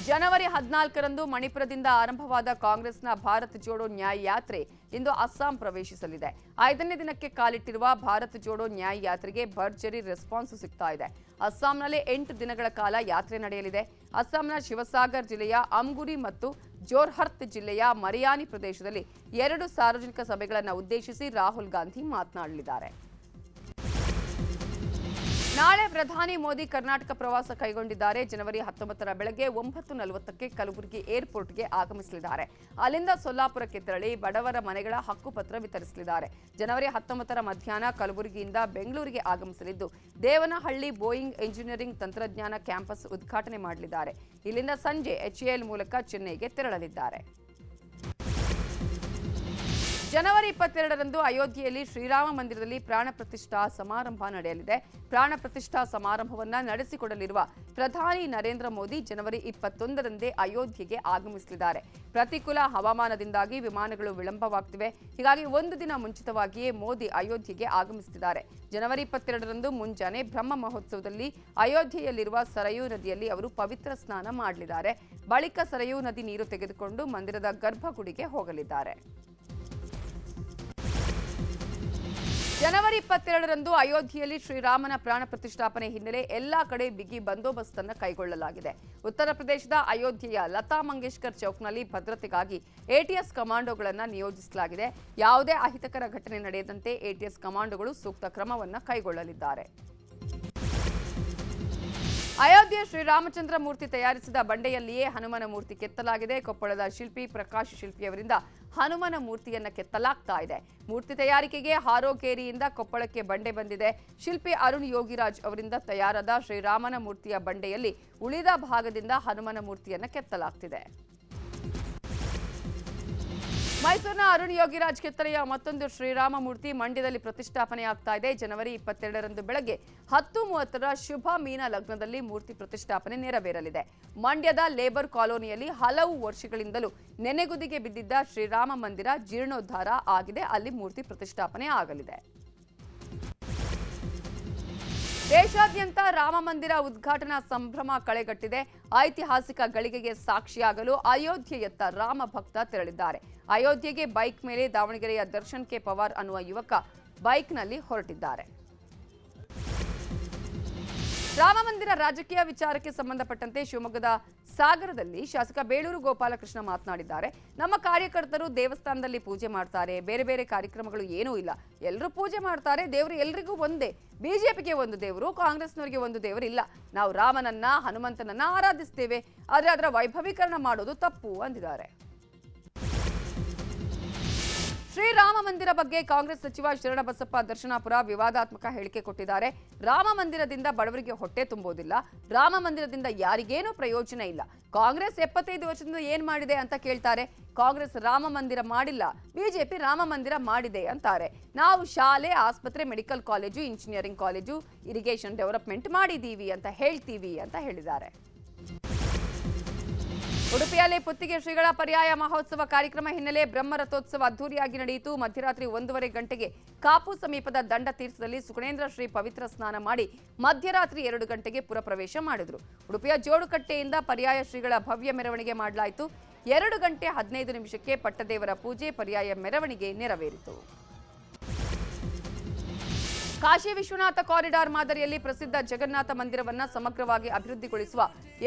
ಜನವರಿ ಹದಿನಾಲ್ಕರಂದು ಮಣಿಪುರದಿಂದ ಆರಂಭವಾದ ಕಾಂಗ್ರೆಸ್ನ ಭಾರತ್ ಜೋಡೋ ನ್ಯಾಯ ಯಾತ್ರೆ ಇಂದು ಅಸ್ಸಾಂ ಪ್ರವೇಶಿಸಲಿದೆ. ಐದನೇ ದಿನಕ್ಕೆ ಕಾಲಿಟ್ಟಿರುವ ಭಾರತ್ ಜೋಡೋ ನ್ಯಾಯ ಯಾತ್ರೆಗೆ ಭರ್ಜರಿ ರೆಸ್ಪಾನ್ಸ್ ಸಿಗ್ತಾ ಇದೆ. ಅಸ್ಸಾಂನಲ್ಲಿ ಎಂಟು ದಿನಗಳ ಕಾಲ ಯಾತ್ರೆ ನಡೆಯಲಿದೆ. ಅಸ್ಸಾಂನ ಶಿವಸಾಗರ್ ಜಿಲ್ಲೆಯ ಅಮ್ಗುರಿ ಮತ್ತು ಜೋರ್ಹರ್ತ್ ಜಿಲ್ಲೆಯ ಮರಿಯಾನಿ ಪ್ರದೇಶದಲ್ಲಿ ಎರಡು ಸಾರ್ವಜನಿಕ ಸಭೆಗಳನ್ನು ಉದ್ದೇಶಿಸಿ ರಾಹುಲ್ ಗಾಂಧಿ ಮಾತನಾಡಲಿದ್ದಾರೆ. ನಾಳೆ ಪ್ರಧಾನಿ ಮೋದಿ ಕರ್ನಾಟಕ ಪ್ರವಾಸ ಕೈಗೊಂಡಿದ್ದಾರೆ. ಜನವರಿ ಹತ್ತೊಂಬತ್ತರ ಬೆಳಗ್ಗೆ ಒಂಬತ್ತು ನಲವತ್ತಕ್ಕೆ ಕಲಬುರಗಿ ಏರ್ಪೋರ್ಟ್ಗೆ ಆಗಮಿಸಲಿದ್ದಾರೆ. ಅಲ್ಲಿಂದ ಸೊಲ್ಲಾಪುರಕ್ಕೆ ತೆರಳಿ ಬಡವರ ಮನೆಗಳ ಹಕ್ಕುಪತ್ರ ವಿತರಿಸಲಿದ್ದಾರೆ. ಜನವರಿ ಹತ್ತೊಂಬತ್ತರ ಮಧ್ಯಾಹ್ನ ಕಲಬುರಗಿಯಿಂದ ಬೆಂಗಳೂರಿಗೆ ಆಗಮಿಸಲಿದ್ದು, ದೇವನಹಳ್ಳಿ ಬೋಯಿಂಗ್ ಎಂಜಿನಿಯರಿಂಗ್ ತಂತ್ರಜ್ಞಾನ ಕ್ಯಾಂಪಸ್ ಉದ್ಘಾಟನೆ ಮಾಡಲಿದ್ದಾರೆ. ಇಲ್ಲಿಂದ ಸಂಜೆ ಎಚ್ಎಎಲ್ ಮೂಲಕ ಚೆನ್ನೈಗೆ ತೆರಳಲಿದ್ದಾರೆ. ಜನವರಿ ಇಪ್ಪತ್ತೆರಡರಂದು ಅಯೋಧ್ಯೆಯಲ್ಲಿ ಶ್ರೀರಾಮ ಮಂದಿರದಲ್ಲಿ ಪ್ರಾಣ ಪ್ರತಿಷ್ಠಾ ಸಮಾರಂಭ ನಡೆಯಲಿದೆ. ಪ್ರಾಣ ಪ್ರತಿಷ್ಠಾ ಸಮಾರಂಭವನ್ನ ನಡೆಸಿಕೊಡಲಿರುವ ಪ್ರಧಾನಿ ನರೇಂದ್ರ ಮೋದಿ ಜನವರಿ ಇಪ್ಪತ್ತೊಂದರಂದೇ ಅಯೋಧ್ಯೆಗೆ ಆಗಮಿಸಲಿದ್ದಾರೆ. ಪ್ರತಿಕೂಲ ಹವಾಮಾನದಿಂದಾಗಿ ವಿಮಾನಗಳು ವಿಳಂಬವಾಗ್ತಿವೆ. ಹೀಗಾಗಿ ಒಂದು ದಿನ ಮುಂಚಿತವಾಗಿಯೇ ಮೋದಿ ಅಯೋಧ್ಯೆಗೆ ಆಗಮಿಸುತ್ತಿದ್ದಾರೆ. ಜನವರಿ ಇಪ್ಪತ್ತೆರಡರಂದು ಮುಂಜಾನೆ ಬ್ರಹ್ಮ ಮಹೋತ್ಸವದಲ್ಲಿ ಅಯೋಧ್ಯೆಯಲ್ಲಿರುವ ಸರಯೂ ನದಿಯಲ್ಲಿ ಅವರು ಪವಿತ್ರ ಸ್ನಾನ ಮಾಡಲಿದ್ದಾರೆ. ಬಳಿಕ ಸರಯೂ ನದಿ ನೀರು ತೆಗೆದುಕೊಂಡು ಮಂದಿರದ ಗರ್ಭಗುಡಿಗೆ ಹೋಗಲಿದ್ದಾರೆ. ಜನವರಿ ಇಪ್ಪತ್ತೆರಡರಂದು ಅಯೋಧ್ಯೆಯಲ್ಲಿ ಶ್ರೀರಾಮನ ಪ್ರಾಣ ಪ್ರತಿಷ್ಠಾಪನೆ ಹಿನ್ನೆಲೆ ಎಲ್ಲಾ ಕಡೆ ಬಿಗಿ ಬಂದೋಬಸ್ತ್ ಅನ್ನು ಕೈಗೊಳ್ಳಲಾಗಿದೆ. ಉತ್ತರ ಪ್ರದೇಶದ ಅಯೋಧ್ಯೆಯ ಲತಾ ಮಂಗೇಶ್ಕರ್ ಚೌಕ್ನಲ್ಲಿ ಭದ್ರತೆಗಾಗಿ ಎಟಿಎಸ್ ಕಮಾಂಡೋಗಳನ್ನು ನಿಯೋಜಿಸಲಾಗಿದೆ. ಯಾವುದೇ ಅಹಿತಕರ ಘಟನೆ ನಡೆಯದಂತೆ ಎಟಿಎಸ್ ಕಮಾಂಡೋಗಳು ಸೂಕ್ತ ಕ್ರಮವನ್ನು ಕೈಗೊಳ್ಳಲಿದ್ದಾರೆ. ಅಯೋಧ್ಯೆ ಶ್ರೀರಾಮಚಂದ್ರ ಮೂರ್ತಿ ತಯಾರಿಸಿದ ಬಂಡೆಯಲ್ಲಿಯೇ ಹನುಮನ ಮೂರ್ತಿ ಕೆತ್ತಲಾಗಿದೆ. ಕೊಪ್ಪಳದ ಶಿಲ್ಪಿ ಪ್ರಕಾಶ್ ಶಿಲ್ಪಿಯವರಿಂದ ಹನುಮನ ಮೂರ್ತಿಯನ್ನ ಕೆತ್ತಲಾಗ್ತಾ ಇದೆ. ಮೂರ್ತಿ ತಯಾರಿಕೆಗೆ ಹಾರೋಕೇರಿಯಿಂದ ಕೊಪ್ಪಳಕ್ಕೆ ಬಂಡೆ ಬಂದಿದೆ. ಶಿಲ್ಪಿ ಅರುಣ್ ಯೋಗಿರಾಜ್ ಅವರಿಂದ ತಯಾರಾದ ಶ್ರೀರಾಮನ ಮೂರ್ತಿಯ ಬಂಡೆಯಲ್ಲಿ ಉಳಿದ ಭಾಗದಿಂದ ಹನುಮನ ಮೂರ್ತಿಯನ್ನ ಕೆತ್ತಲಾಗ್ತಿದೆ. ಮೈಸೂರಿನ ಅರುಣ್ ಯೋಗಿರಾಜ್ ಕೆತ್ತನೆಯ ಮತ್ತೊಂದು ಶ್ರೀರಾಮ ಮೂರ್ತಿ ಮಂಡ್ಯದಲ್ಲಿ ಪ್ರತಿಷ್ಠಾಪನೆ ಆಗ್ತಾ ಇದೆ. ಜನವರಿ ಇಪ್ಪತ್ತೆರಡರಂದು ಬೆಳಗ್ಗೆ ಹತ್ತು ಮೂವತ್ತರ ಶುಭ ಮೀನ ಲಗ್ನದಲ್ಲಿ ಮೂರ್ತಿ ಪ್ರತಿಷ್ಠಾಪನೆ ನೆರವೇರಲಿದೆ. ಮಂಡ್ಯದ ಲೇಬರ್ ಕಾಲೋನಿಯಲ್ಲಿ ಹಲವು ವರ್ಷಗಳಿಂದಲೂ ನೆನೆಗುದಿಗೆ ಬಿದ್ದಿದ್ದ ಶ್ರೀರಾಮ ಮಂದಿರ ಜೀರ್ಣೋದ್ಧಾರ ಆಗಿದೆ. ಅಲ್ಲಿ ಮೂರ್ತಿ ಪ್ರತಿಷ್ಠಾಪನೆ ಆಗಲಿದೆ. ದೇಶಾದ್ಯಂತ ರಾಮ ಮಂದಿರ ಉದ್ಘಾಟನಾ ಸಂಭ್ರಮ ಕಳೆಗಟ್ಟಿದೆ. ಐತಿಹಾಸಿಕ ಗಳಿಗೆಗೆ ಸಾಕ್ಷಿಯಾಗಲು ಅಯೋಧ್ಯೆಯತ್ತ ರಾಮ ಭಕ್ತ ತೆರಳಿದ್ದಾರೆ. ಅಯೋಧ್ಯೆಗೆ ಬೈಕ್ ಮೇಲೆ ದಾವಣಗೆರೆಯ ದರ್ಶನ್ ಕೆ ಪವಾರ್ ಅನ್ನುವ ಯುವಕ ಬೈಕ್ನಲ್ಲಿ ಹೊರಟಿದ್ದಾರೆ. ರಾಮ ಮಂದಿರ ರಾಜಕೀಯ ವಿಚಾರಕ್ಕೆ ಸಂಬಂಧಪಟ್ಟಂತೆ ಶಿವಮೊಗ್ಗದ ಸಾಗರದಲ್ಲಿ ಶಾಸಕ ಬೇಳೂರು ಗೋಪಾಲಕೃಷ್ಣ ಮಾತನಾಡಿದ್ದಾರೆ. ನಮ್ಮ ಕಾರ್ಯಕರ್ತರು ದೇವಸ್ಥಾನದಲ್ಲಿ ಪೂಜೆ ಮಾಡ್ತಾರೆ. ಬೇರೆ ಬೇರೆ ಕಾರ್ಯಕ್ರಮಗಳು ಏನೂ ಇಲ್ಲ. ಎಲ್ಲರೂ ಪೂಜೆ ಮಾಡ್ತಾರೆ. ದೇವರು ಎಲ್ರಿಗೂ ಒಂದೇ. ಬಿಜೆಪಿಗೆ ಒಂದು ದೇವರು, ಕಾಂಗ್ರೆಸ್ನವರಿಗೆ ಒಂದು ದೇವರು ಇಲ್ಲ. ನಾವು ರಾಮನನ್ನ, ಹನುಮಂತನನ್ನ ಆರಾಧಿಸ್ತೇವೆ. ಆದರೆ ಅದರ ವೈಭವೀಕರಣ ಮಾಡೋದು ತಪ್ಪು ಅಂದಿದ್ದಾರೆ. ಶ್ರೀರಾಮ ಮಂದಿರ ಬಗ್ಗೆ ಕಾಂಗ್ರೆಸ್ ಸಚಿವ ಶರಣಬಸಪ್ಪ ದರ್ಶನಾಪುರ ವಿವಾದಾತ್ಮಕ ಹೇಳಿಕೆ ಕೊಟ್ಟಿದ್ದಾರೆ. ರಾಮ ಮಂದಿರದಿಂದ ಬಡವರಿಗೆ ಹೊಟ್ಟೆ ತುಂಬೋದಿಲ್ಲ. ರಾಮ ಮಂದಿರದಿಂದ ಯಾರಿಗೇನೂ ಪ್ರಯೋಜನ ಇಲ್ಲ. ಕಾಂಗ್ರೆಸ್ ಎಪ್ಪತ್ತೈದು ವರ್ಷದಿಂದ ಏನ್ ಮಾಡಿದೆ ಅಂತ ಕೇಳ್ತಾರೆ. ಕಾಂಗ್ರೆಸ್ ರಾಮ ಮಂದಿರ ಮಾಡಿಲ್ಲ. ಬಿಜೆಪಿ ರಾಮ ಮಂದಿರ ಮಾಡಿದೆ ಅಂತಾರೆ. ನಾವು ಶಾಲೆ, ಆಸ್ಪತ್ರೆ, medical college, engineering college, irrigation development ಮಾಡಿದೀವಿ ಅಂತ ಹೇಳ್ತೀವಿ ಅಂತ ಹೇಳಿದ್ದಾರೆ. ಉಡುಪಿಯಲ್ಲಿ ಪುತ್ತಿಗೆ ಶ್ರೀಗಳ ಪರ್ಯಾಯ ಮಹೋತ್ಸವ ಕಾರ್ಯಕ್ರಮ ಹಿನ್ನೆಲೆ ಬ್ರಹ್ಮ ರಥೋತ್ಸವ ಅದ್ದೂರಿಯಾಗಿ ನಡೆಯಿತು. ಮಧ್ಯರಾತ್ರಿ ಒಂದೂವರೆ ಗಂಟೆಗೆ ಕಾಪು ಸಮೀಪದ ದಂಡ ತೀರ್ಥದಲ್ಲಿ ಸುಗುಣೇಂದ್ರ ಶ್ರೀ ಪವಿತ್ರ ಸ್ನಾನ ಮಾಡಿ ಮಧ್ಯರಾತ್ರಿ ಎರಡು ಗಂಟೆಗೆ ಪುರಪ್ರವೇಶ ಮಾಡಿದರು. ಉಡುಪಿಯ ಜೋಡುಕಟ್ಟೆಯಿಂದ ಪರ್ಯಾಯ ಶ್ರೀಗಳ ಭವ್ಯ ಮೆರವಣಿಗೆ ಮಾಡಲಾಯಿತು. ಎರಡು ಗಂಟೆ ಹದಿನೈದು ನಿಮಿಷಕ್ಕೆ ಪಟ್ಟದೇವರ ಪೂಜೆ ಪರ್ಯಾಯ ಮೆರವಣಿಗೆ ನೆರವೇರಿತು. ಕಾಶಿ ವಿಶ್ವನಾಥ ಕಾರಿಡಾರ್ ಮಾದರಿಯಲ್ಲಿ ಪ್ರಸಿದ್ಧ ಜಗನ್ನಾಥ ಮಂದಿರವನ್ನು ಸಮಗ್ರವಾಗಿ ಅಭಿವೃದ್ಧಿಗೊಳಿಸುವ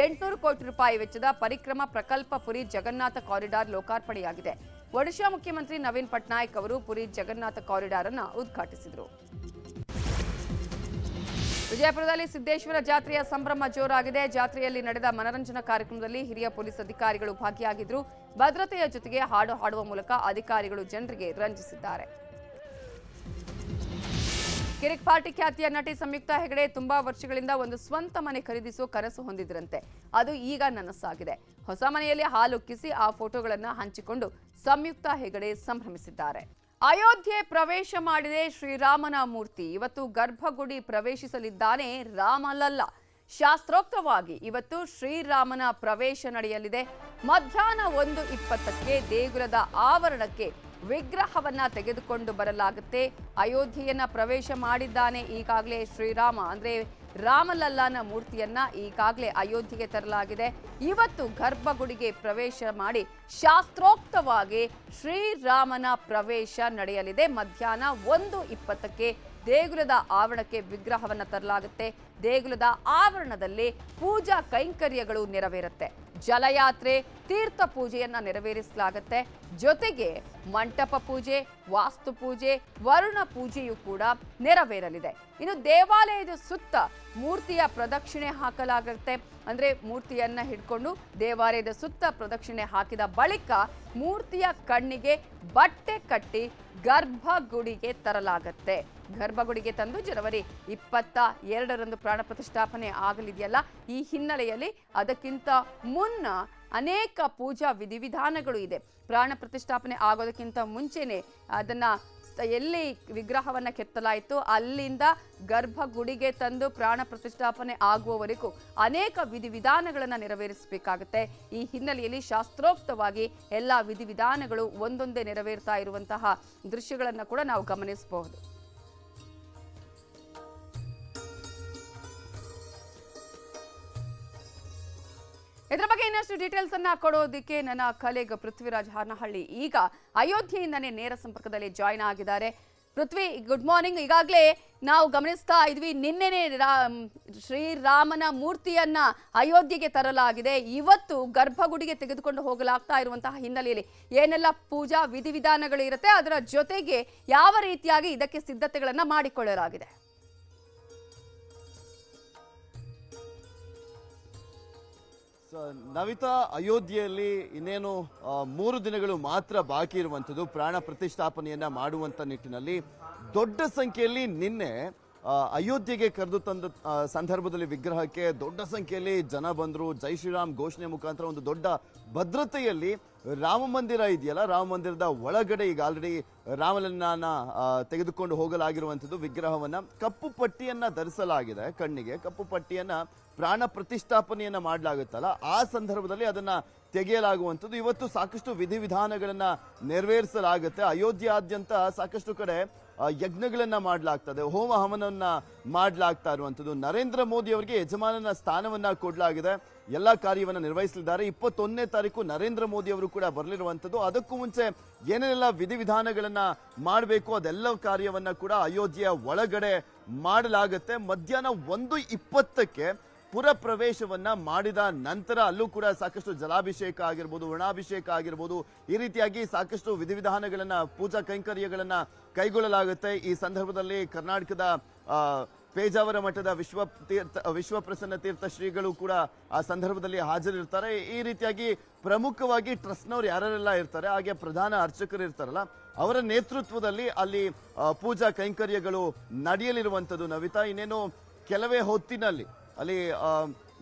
ಎಂಟುನೂರು ಕೋಟಿ ರೂಪಾಯಿ ವೆಚ್ಚದ ಪರಿಕ್ರಮ ಪ್ರಕಲ್ಪ ಪುರಿ ಜಗನ್ನಾಥ ಕಾರಿಡಾರ್ ಲೋಕಾರ್ಪಣೆಯಾಗಿದೆ. ಒಡಿಶಾ ಮುಖ್ಯಮಂತ್ರಿ ನವೀನ್ ಪಟ್ನಾಯಕ್ ಅವರು ಪುರಿ ಜಗನ್ನಾಥ ಕಾರಿಡಾರ್ ಅನ್ನು ಉದ್ಘಾಟಿಸಿದರು. ವಿಜಯಪುರದಲ್ಲಿ ಸಿದ್ದೇಶ್ವರ ಜಾತ್ರೆಯ ಸಂಭ್ರಮ ಜೋರಾಗಿದೆ. ಜಾತ್ರೆಯಲ್ಲಿ ನಡೆದ ಮನರಂಜನಾ ಕಾರ್ಯಕ್ರಮದಲ್ಲಿ ಹಿರಿಯ ಪೊಲೀಸ್ ಅಧಿಕಾರಿಗಳು ಭಾಗಿಯಾಗಿದ್ದರು ಭದ್ರತೆಯ ಜೊತೆಗೆ ಹಾಡು ಹಾಡುವ ಮೂಲಕ ಅಧಿಕಾರಿಗಳು ಜನರಿಗೆ ರಂಜಿಸಿದ್ದಾರೆ. ಕಿರಿಕ್ ಪಾರ್ಟಿ ಖ್ಯಾತಿಯ ನಟಿ ಸಂಯುಕ್ತ ಹೆಗಡೆ ತುಂಬಾ ವರ್ಷಗಳಿಂದ ಒಂದು ಸ್ವಂತ ಮನೆ ಖರೀದಿಸುವ ಕನಸು ಹೊಂದಿದ್ರಂತೆ. ಅದು ಈಗ ನನಸಾಗಿದೆ. ಹೊಸ ಮನೆಯಲ್ಲಿ ಹಾಲುಕ್ಕಿಸಿ ಆ ಫೋಟೋಗಳನ್ನು ಹಂಚಿಕೊಂಡು ಸಂಯುಕ್ತ ಹೆಗಡೆ ಸಂಭ್ರಮಿಸಿದ್ದಾರೆ. ಅಯೋಧ್ಯೆ ಪ್ರವೇಶ ಮಾಡಿದೆ ಶ್ರೀರಾಮನ ಮೂರ್ತಿ. ಇವತ್ತು ಗರ್ಭಗುಡಿ ಪ್ರವೇಶಿಸಲಿದ್ದಾನೆ ರಾಮಲಲ್ಲ. ಶಾಸ್ತ್ರೋಕ್ತವಾಗಿ ಇವತ್ತು ಶ್ರೀರಾಮನ ಪ್ರವೇಶ ನಡೆಯಲಿದೆ. ಮಧ್ಯಾಹ್ನ ಒಂದು ಇಪ್ಪತ್ತಕ್ಕೆ ದೇಗುಲದ ಆವರಣಕ್ಕೆ ವಿಗ್ರಹವನ್ನ ತೆಗೆದುಕೊಂಡು ಬರಲಾಗುತ್ತೆ. ಅಯೋಧ್ಯೆಯನ್ನ ಪ್ರವೇಶ ಮಾಡಿದ್ದಾನೆ ಈಗಾಗಲೇ ಶ್ರೀರಾಮ. ಅಂದ್ರೆ ರಾಮಲಲ್ಲಾನ ಮೂರ್ತಿಯನ್ನ ಈಗಾಗಲೇ ಅಯೋಧ್ಯೆಗೆ ತರಲಾಗಿದೆ. ಇವತ್ತು ಗರ್ಭಗುಡಿಗೆ ಪ್ರವೇಶ ಮಾಡಿ ಶಾಸ್ತ್ರೋಕ್ತವಾಗಿ ಶ್ರೀರಾಮನ ಪ್ರವೇಶ ನಡೆಯಲಿದೆ. ಮಧ್ಯಾಹ್ನ ಒಂದು ಇಪ್ಪತ್ತಕ್ಕೆ ದೇಗುಲದ ಆವರಣಕ್ಕೆ ವಿಗ್ರಹವನ್ನು ತರಲಾಗುತ್ತೆ. ದೇಗುಲದ ಆವರಣದಲ್ಲಿ ಪೂಜಾ ಕೈಂಕರ್ಯಗಳು ನೆರವೇರುತ್ತೆ. ಜಲಯಾತ್ರೆ, ತೀರ್ಥ ಪೂಜೆಯನ್ನ ನೆರವೇರಿಸಲಾಗುತ್ತೆ. ಜೊತೆಗೆ ಮಂಟಪ ಪೂಜೆ, ವಾಸ್ತು ಪೂಜೆ, ವರುಣ ಪೂಜೆಯು ಕೂಡ ನೆರವೇರಲಿದೆ. ಇನ್ನು ದೇವಾಲಯದ ಸುತ್ತ ಮೂರ್ತಿಯ ಪ್ರದಕ್ಷಿಣೆ ಹಾಕಲಾಗುತ್ತೆ. ಅಂದ್ರೆ ಮೂರ್ತಿಯನ್ನ ಹಿಡ್ಕೊಂಡು ದೇವಾಲಯದ ಸುತ್ತ ಪ್ರದಕ್ಷಿಣೆ ಹಾಕಿದ ಬಳಿಕ ಮೂರ್ತಿಯ ಕಣ್ಣಿಗೆ ಬಟ್ಟೆ ಕಟ್ಟಿ ಗರ್ಭಗುಡಿಗೆ ತರಲಾಗತ್ತೆ. ಗರ್ಭಗುಡಿಗೆ ತಂದು ಜನವರಿ ಇಪ್ಪತ್ತ ಎರಡರಂದು ಪ್ರಾಣ ಪ್ರತಿಷ್ಠಾಪನೆ ಆಗಲಿದೆಯಲ್ಲ, ಈ ಹಿನ್ನೆಲೆಯಲ್ಲಿ ಅದಕ್ಕಿಂತ ಮುನ್ನ ಅನೇಕ ಪೂಜಾ ವಿಧಿವಿಧಾನಗಳು ಇದೆ. ಪ್ರಾಣ ಪ್ರತಿಷ್ಠಾಪನೆ ಆಗೋದಕ್ಕಿಂತ ಮುಂಚೆನೆ ಅದನ್ನ ಎಲ್ಲಿ ವಿಗ್ರಹವನ್ನ ಕೆತ್ತಲಾಯಿತು ಅಲ್ಲಿಂದ ಗರ್ಭಗುಡಿಗೆ ತಂದು ಪ್ರಾಣ ಪ್ರತಿಷ್ಠಾಪನೆ ಆಗುವವರೆಗೂ ಅನೇಕ ವಿಧಿವಿಧಾನಗಳನ್ನು ನೆರವೇರಿಸಬೇಕಾಗುತ್ತೆ. ಈ ಹಿನ್ನೆಲೆಯಲ್ಲಿ ಶಾಸ್ತ್ರೋಕ್ತವಾಗಿ ಎಲ್ಲ ವಿಧಿವಿಧಾನಗಳು ಒಂದೊಂದೇ ನೆರವೇರ್ತಾ ಇರುವಂತಹ ದೃಶ್ಯಗಳನ್ನು ಕೂಡ ನಾವು ಗಮನಿಸಬಹುದು. ಇದರ ಬಗ್ಗೆ ಇನ್ನಷ್ಟು ಡೀಟೇಲ್ಸ್ ಅನ್ನ ಕೊಡೋದಕ್ಕೆ ನನ್ನ ಕಲೀಗ್ ಪೃಥ್ವಿರಾಜ್ ಹಾನಹಳ್ಳಿ ಈಗ ಅಯೋಧ್ಯೆಯಿಂದನೇ ನೇರ ಸಂಪರ್ಕದಲ್ಲಿ ಜಾಯ್ನ್ ಆಗಿದ್ದಾರೆ. ಪೃಥ್ವಿ ಗುಡ್ ಮಾರ್ನಿಂಗ್ ಈಗಾಗಲೇ ನಾವು ಗಮನಿಸ್ತಾ ಇದ್ವಿ, ನಿನ್ನೆನೆ ಶ್ರೀರಾಮನ ಮೂರ್ತಿಯನ್ನ ಅಯೋಧ್ಯೆಗೆ ತರಲಾಗಿದೆ. ಇವತ್ತು ಗರ್ಭಗುಡಿಗೆ ತೆಗೆದುಕೊಂಡು ಹೋಗಲಾಗ್ತಾ ಇರುವಂತಹ ಹಿನ್ನೆಲೆಯಲ್ಲಿ ಏನೆಲ್ಲ ಪೂಜಾ ವಿಧಿವಿಧಾನಗಳು ಇರುತ್ತೆ, ಅದರ ಜೊತೆಗೆ ಯಾವ ರೀತಿಯಾಗಿ ಇದಕ್ಕೆ ಸಿದ್ಧತೆಗಳನ್ನು ಮಾಡಿಕೊಳ್ಳಲಾಗಿದೆ?
ನವಿತಾ ಅಯೋಧ್ಯೆಯಲ್ಲಿ ಇನ್ನೇನು ಮೂರು ದಿನಗಳು ಮಾತ್ರ ಬಾಕಿ ಇರುವಂಥದ್ದು ಪ್ರಾಣ ಪ್ರತಿಷ್ಠಾಪನೆಯನ್ನ ಮಾಡುವಂಥ ನಿಟ್ಟಿನಲ್ಲಿ ದೊಡ್ಡ ಸಂಖ್ಯೆಯಲ್ಲಿ ನಿನ್ನೆ ಅಯೋಧ್ಯೆಗೆ ಕರೆದು ತಂದ ಸಂದರ್ಭದಲ್ಲಿ ವಿಗ್ರಹಕ್ಕೆ ದೊಡ್ಡ ಸಂಖ್ಯೆಯಲ್ಲಿ ಜನ ಬಂದರು. ಜೈ ಶ್ರೀರಾಮ್ ಘೋಷಣೆ ಮುಖಾಂತರ ಒಂದು ದೊಡ್ಡ ಭದ್ರತೆಯಲ್ಲಿ ರಾಮ ಮಂದಿರ ಇದೆಯಲ್ಲ, ರಾಮ ಮಂದಿರದ ಒಳಗಡೆ ಈಗ ಆಲ್ರೆಡಿ ರಾಮಲನ್ನ ತೆಗೆದುಕೊಂಡು ಹೋಗಲಾಗಿರುವಂಥದ್ದು ವಿಗ್ರಹವನ್ನ. ಕಪ್ಪು ಪಟ್ಟಿಯನ್ನ ಧರಿಸಲಾಗಿದೆ ಕಣ್ಣಿಗೆ. ಕಪ್ಪು ಪಟ್ಟಿಯನ್ನ ಪ್ರಾಣ ಪ್ರತಿಷ್ಠಾಪನೆಯನ್ನ ಮಾಡಲಾಗುತ್ತಲ್ಲ. ಆ ಸಂದರ್ಭದಲ್ಲಿ ಅದನ್ನ ತೆಗೆಯಲಾಗುವಂಥದ್ದು. ಇವತ್ತು ಸಾಕಷ್ಟು ವಿಧಿವಿಧಾನಗಳನ್ನ ನೆರವೇರಿಸಲಾಗುತ್ತೆ. ಅಯೋಧ್ಯೆಯಾದ್ಯಂತ ಸಾಕಷ್ಟು ಕಡೆ ಯಜ್ಞಗಳನ್ನ ಮಾಡಲಾಗ್ತದೆ ಹೋಮ ಹವನವನ್ನು ಮಾಡಲಾಗ್ತಾ ಇರುವಂಥದ್ದು. ನರೇಂದ್ರ ಮೋದಿ ಅವರಿಗೆ ಯಜಮಾನನ ಸ್ಥಾನವನ್ನ ಕೊಡಲಾಗಿದೆ. ಎಲ್ಲ ಕಾರ್ಯವನ್ನು ನಿರ್ವಹಿಸಲಿದ್ದಾರೆ. ಇಪ್ಪತ್ತೊಂದನೇ ತಾರೀಕು ನರೇಂದ್ರ ಮೋದಿ ಅವರು ಕೂಡ ಬರಲಿರುವಂಥದ್ದು. ಅದಕ್ಕೂ ಮುಂಚೆ ಏನೇನೆಲ್ಲ ವಿಧಿವಿಧಾನಗಳನ್ನು ಮಾಡಬೇಕು, ಅದೆಲ್ಲ ಕಾರ್ಯವನ್ನ ಕೂಡ ಅಯೋಧ್ಯೆಯ ಒಳಗಡೆ ಮಾಡಲಾಗುತ್ತೆ. ಮಧ್ಯಾಹ್ನ ಒಂದು ಇಪ್ಪತ್ತಕ್ಕೆ ಪುರ ಪ್ರವೇಶವನ್ನ ಮಾಡಿದ ನಂತರ ಅಲ್ಲೂ ಕೂಡ ಸಾಕಷ್ಟು ಜಲಾಭಿಷೇಕ ಆಗಿರ್ಬೋದು ಋಣಾಭಿಷೇಕ ಆಗಿರ್ಬೋದು, ಈ ರೀತಿಯಾಗಿ ಸಾಕಷ್ಟು ವಿಧಿವಿಧಾನಗಳನ್ನ, ಪೂಜಾ ಕೈಂಕರ್ಯಗಳನ್ನ ಕೈಗೊಳ್ಳಲಾಗುತ್ತೆ. ಈ ಸಂದರ್ಭದಲ್ಲಿ ಕರ್ನಾಟಕದ ಪೇಜಾವರ ಮಠದ ವಿಶ್ವ ತೀರ್ಥ, ವಿಶ್ವಪ್ರಸನ್ನ ತೀರ್ಥ ಶ್ರೀಗಳು ಕೂಡ ಆ ಸಂದರ್ಭದಲ್ಲಿ ಹಾಜರಿರ್ತಾರೆ. ಈ ರೀತಿಯಾಗಿ ಪ್ರಮುಖವಾಗಿ ಟ್ರಸ್ಟ್ನವ್ರು ಯಾರೆಲ್ಲ ಇರ್ತಾರೆ, ಹಾಗೆ ಪ್ರಧಾನ ಅರ್ಚಕರು ಇರ್ತಾರಲ್ಲ, ಅವರ ನೇತೃತ್ವದಲ್ಲಿ ಅಲ್ಲಿ ಪೂಜಾ ಕೈಂಕರ್ಯಗಳು ನಡೆಯಲಿರುವಂಥದ್ದು ನವಿತಾ. ಇನ್ನೇನು, ಕೆಲವೇ ಹೊತ್ತಿನಲ್ಲಿ ಅಲ್ಲಿ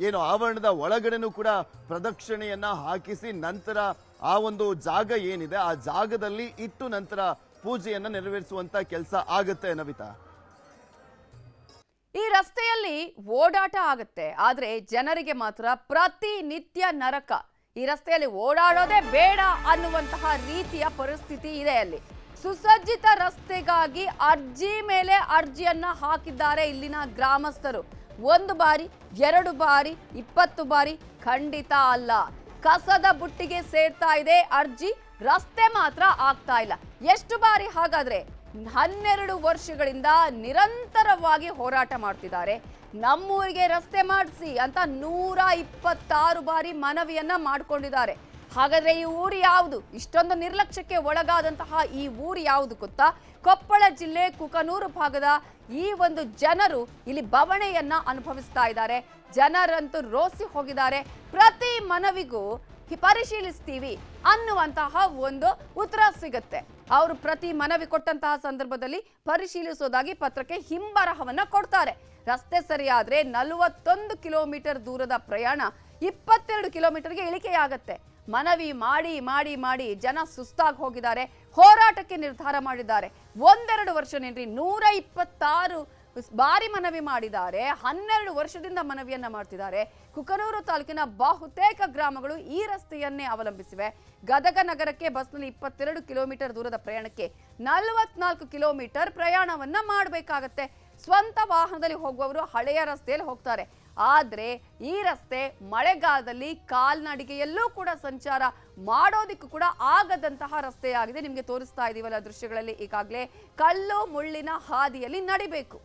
ಏನು ಆವರಣದ ಒಳಗಡೆನೂ ಕೂಡ ಪ್ರದಕ್ಷಿಣೆಯನ್ನ ಹಾಕಿಸಿ ನಂತರ ಆ ಒಂದು ಜಾಗ ಏನಿದೆ, ಆ ಜಾಗದಲ್ಲಿ ಇಟ್ಟು ನಂತರ ಪೂಜೆಯನ್ನ ನೆರವೇರಿಸುವಂತ ಕೆಲಸ ಆಗುತ್ತೆ ನವಿತಾ?
ಈ ರಸ್ತೆಯಲ್ಲಿ ಓಡಾಟ ಆಗುತ್ತೆ, ಆದ್ರೆ ಜನರಿಗೆ ಮಾತ್ರ ಪ್ರತಿನಿತ್ಯ ನರಕ. ಈ ರಸ್ತೆಯಲ್ಲಿ ಓಡಾಡೋದೇ ಬೇಡ ಅನ್ನುವಂತಹ ರೀತಿಯ ಪರಿಸ್ಥಿತಿ ಇದೆ ಅಲ್ಲಿ. ಸುಸಜ್ಜಿತ ರಸ್ತೆಗಾಗಿ ಅರ್ಜಿ ಮೇಲೆ ಅರ್ಜಿಯನ್ನ ಹಾಕಿದ್ದಾರೆ ಇಲ್ಲಿನ ಗ್ರಾಮಸ್ಥರು. ಒಂದು ಬಾರಿ, ಎರಡು ಬಾರಿ, ಇಪ್ಪತ್ತು ಬಾರಿ ಖಂಡಿತ ಅಲ್ಲ. ಕಸದ ಬುಟ್ಟಿಗೆ ಸೇರ್ತಾ ಇದೆ ಅರ್ಜಿ, ರಸ್ತೆ ಮಾತ್ರ ಆಗ್ತಾ ಇಲ್ಲ. ಎಷ್ಟು ಬಾರಿ ಹಾಗಾದ್ರೆ ಹನ್ನೆರಡು ವರ್ಷಗಳಿಂದ ನಿರಂತರವಾಗಿ ಹೋರಾಟ ಮಾಡ್ತಿದ್ದಾರೆ. ನಮ್ಮೂರಿಗೆ ರಸ್ತೆ ಮಾಡಿಸಿ ಅಂತ ನೂರ ಇಪ್ಪತ್ತಾರು ಬಾರಿ ಮನವಿಯನ್ನ ಮಾಡ್ಕೊಂಡಿದ್ದಾರೆ. ಹಾಗಾದ್ರೆ ಈ ಊರು ಯಾವುದು? ಇಷ್ಟೊಂದು ನಿರ್ಲಕ್ಷ್ಯಕ್ಕೆ ಒಳಗಾದಂತಹ ಈ ಊರು ಯಾವುದು ಗೊತ್ತಾ? ಕೊಪ್ಪಳ ಜಿಲ್ಲೆ ಕುಕನೂರು ಭಾಗದ ಈ ಒಂದು ಜನರು ಇಲ್ಲಿ ಬವಣೆಯನ್ನ ಅನುಭವಿಸ್ತಾ ಇದ್ದಾರೆ. ಜನರಂತೂ ರೋಸಿ ಹೋಗಿದ್ದಾರೆ. ಪ್ರತಿ ಮನವಿಗೂ ಪರಿಶೀಲಿಸ್ತೀವಿ ಅನ್ನುವಂತಹ ಒಂದು ಉತ್ತರ ಸಿಗುತ್ತೆ. ಅವರು ಪ್ರತಿ ಮನವಿ ಕೊಟ್ಟಂತಹ ಸಂದರ್ಭದಲ್ಲಿ ಪರಿಶೀಲಿಸೋದಾಗಿ ಪತ್ರಕ್ಕೆ ಹಿಂಬರಹವನ್ನ ಕೊಡ್ತಾರೆ. ರಸ್ತೆ ಸರಿಯಾದ್ರೆ ನಲವತ್ತೊಂದು ಕಿಲೋಮೀಟರ್ ದೂರದ ಪ್ರಯಾಣ ಇಪ್ಪತ್ತೆರಡು ಕಿಲೋಮೀಟರ್ಗೆ ಇಳಿಕೆಯಾಗತ್ತೆ. ಮನವಿ ಮಾಡಿ ಮಾಡಿ ಮಾಡಿ ಜನ ಸುಸ್ತಾಗಿ ಹೋಗಿದ್ದಾರೆ. ಹೋರಾಟಕ್ಕೆ ನಿರ್ಧಾರ ಮಾಡಿದ್ದಾರೆ. ಒಂದೆರಡು ವರ್ಷನೇನ್ರಿ ನೂರ ಇಪ್ಪತ್ತಾರು ಬಾರಿ ಮನವಿ ಮಾಡಿದ್ದಾರೆ. ಹನ್ನೆರಡು ವರ್ಷದಿಂದ ಮನವಿಯನ್ನ ಮಾಡ್ತಿದ್ದಾರೆ. ಕುಕನೂರು ತಾಲೂಕಿನ ಬಹುತೇಕ ಗ್ರಾಮಗಳು ಈ ರಸ್ತೆಯನ್ನೇ ಅವಲಂಬಿಸಿವೆ. ಗದಗ ನಗರಕ್ಕೆ ಬಸ್ನಲ್ಲಿ ಇಪ್ಪತ್ತೆರಡು ಕಿಲೋಮೀಟರ್ ದೂರದ ಪ್ರಯಾಣಕ್ಕೆ ನಲವತ್ನಾಲ್ಕು ಕಿಲೋಮೀಟರ್ ಪ್ರಯಾಣವನ್ನ ಮಾಡಬೇಕಾಗತ್ತೆ. ಸ್ವಂತ ವಾಹನದಲ್ಲಿ ಹೋಗುವವರು ಹಳೆಯ ರಸ್ತೆಯಲ್ಲಿ ಹೋಗ್ತಾರೆ. ಆದ್ರೆ ಈ ರಸ್ತೆ ಮಳೆಗಾಲದಲ್ಲಿ ಕಾಲ್ನಡಿಗೆಯಲ್ಲೂ ಕೂಡ ಸಂಚಾರ ಮಾಡೋದಿಕ್ಕೂ ಕೂಡ ಆಗದಂತಹ ರಸ್ತೆಯಾಗಿದೆ. ನಿಮಗೆ ತೋರಿಸ್ತಾ ಇದೀವಲ್ಲ ದೃಶ್ಯಗಳಲ್ಲಿ ಈಗಾಗಲೇ ಕಲ್ಲು ಮುಳ್ಳಿನ ಹಾದಿಯಲ್ಲಿ ನಡಿಬೇಕು.